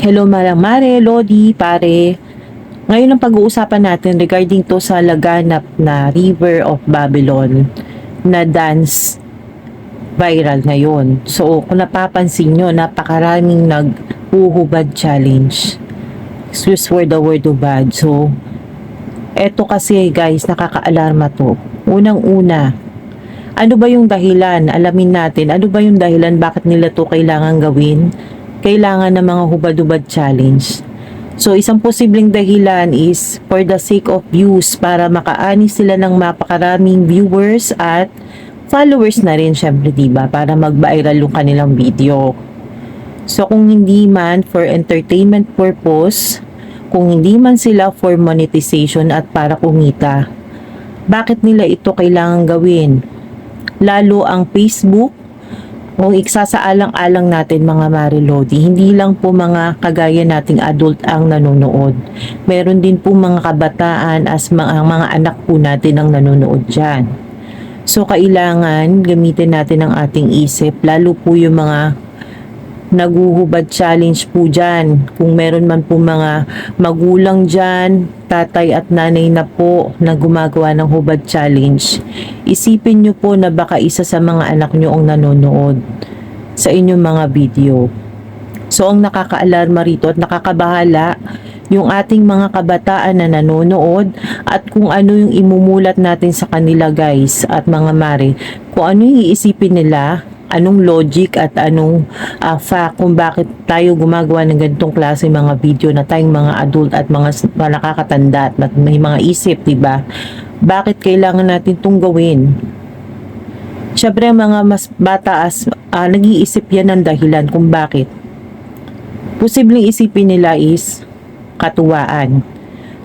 Hello Mara Mare, Lodi, pare. Ngayon ang pag-uusapan natin regarding to sa laganap na River of Babylon na dance viral ngayon. So, kung napapansin nyo, napakaraming nag-uhubad challenge. Excuse for the word hubad. So, eto kasi guys, nakaka-alarma to. Unang-una, ano ba yung dahilan? Alamin natin, ano ba yung dahilan bakit nila to kailangan gawin? Kailangan ng mga hubad-hubad challenge. So, isang posibleng dahilan is for the sake of views para makaani sila ng mapakaraming viewers at followers na rin syempre, diba? Para mag-viral yung kanilang video. So, kung hindi man for entertainment purpose, kung hindi man sila for monetization at para kumita, bakit nila ito kailangan gawin? Lalo ang Facebook, kung iksasaalang-alang natin mga Marilodi, hindi lang po mga kagaya nating adult ang nanonood. Meron din po mga kabataan as mga, mga anak po natin ang nanonood dyan. So, kailangan gamitin natin ang ating isip, lalo po yung mga naguhubad challenge po dyan. Kung meron man po mga magulang dyan, tatay at nanay na po na gumagawa ng hubad challenge, isipin nyo po na baka isa sa mga anak nyo ang nanonood sa inyong mga video. So, ang nakakaalarma rito at nakakabahala yung ating mga kabataan na nanonood at kung ano yung imumulat natin sa kanila guys at mga mare. Kung ano yung iisipin nila, anong logic at anong ah, fact kung bakit tayo gumagawa ng ganitong klase mga video na tayong mga adult at mga, mga nakakatanda at may mga isip, 'di ba? Bakit kailangan natin itong gawin? Siyempre, mga mas bata as ah, nag-iisip yan ng dahilan kung bakit. Posibleng isipin nila is katuwaan.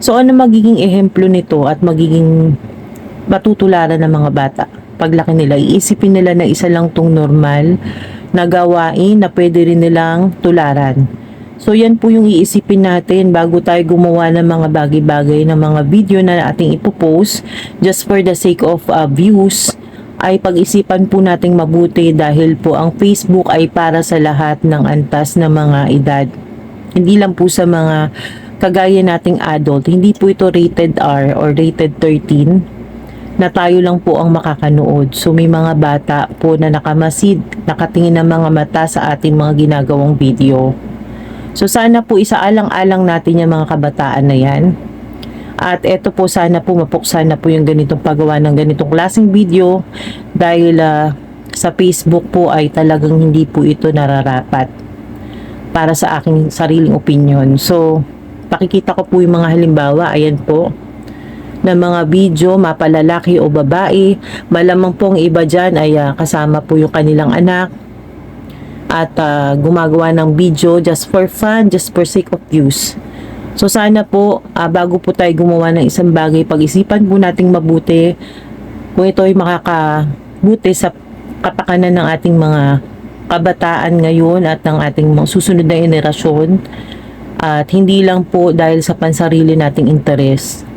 So, ano magiging ehemplo nito at magiging matutularan ng mga bata? Paglaki nila, iisipin nila na isa lang tong normal na gawain na pwede rin nilang tularan. So, yan po yung iisipin natin bago tayo gumawa ng mga bagay-bagay ng mga video na ating ipopost just for the sake of uh, views ay pag-isipan po nating mabuti dahil po ang Facebook ay para sa lahat ng antas na mga edad. Hindi lang po sa mga kagaya nating adult, hindi po ito rated R or rated 13 na tayo lang po ang makakanood. So may mga bata po na nakamasid, nakatingin ng mga mata sa ating mga ginagawang video. So sana po isaalang-alang natin yung mga kabataan na yan. At eto po sana po mapuksan na po yung ganitong paggawa ng ganitong klaseng video dahil ah, sa Facebook po ay talagang hindi po ito nararapat para sa aking sariling opinion. So, pakikita ko po yung mga halimbawa. Ayan po na mga video, mapalalaki o babae. Malamang po ang iba dyan ay ah, kasama po yung kanilang anak at ah, gumagawa ng video just for fun, just for sake of views. So sana po, ah, bago po tayo gumawa ng isang bagay, pag-isipan po nating mabuti kung ito ay makakabuti sa kapakanan ng ating mga kabataan ngayon at ng ating mga susunod na henerasyon at hindi lang po dahil sa pansarili nating interes.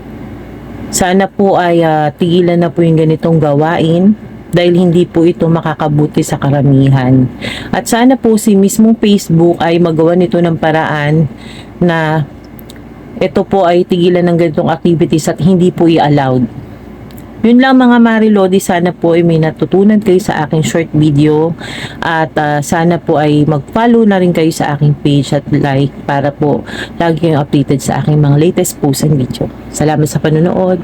Sana po ay ah, tigilan na po yung ganitong gawain dahil hindi po ito makakabuti sa karamihan. At sana po si mismong Facebook ay magawa nito ng paraan na ito po ay tigilan ng ganitong activities at hindi po i-allowed. Yun lang mga Marilodi, sana po ay may natutunan kayo sa aking short video at ah, sana po ay mag-follow na rin kayo sa aking page at like para po lagi kayong updated sa aking mga latest posts and video. Salamat sa panonood.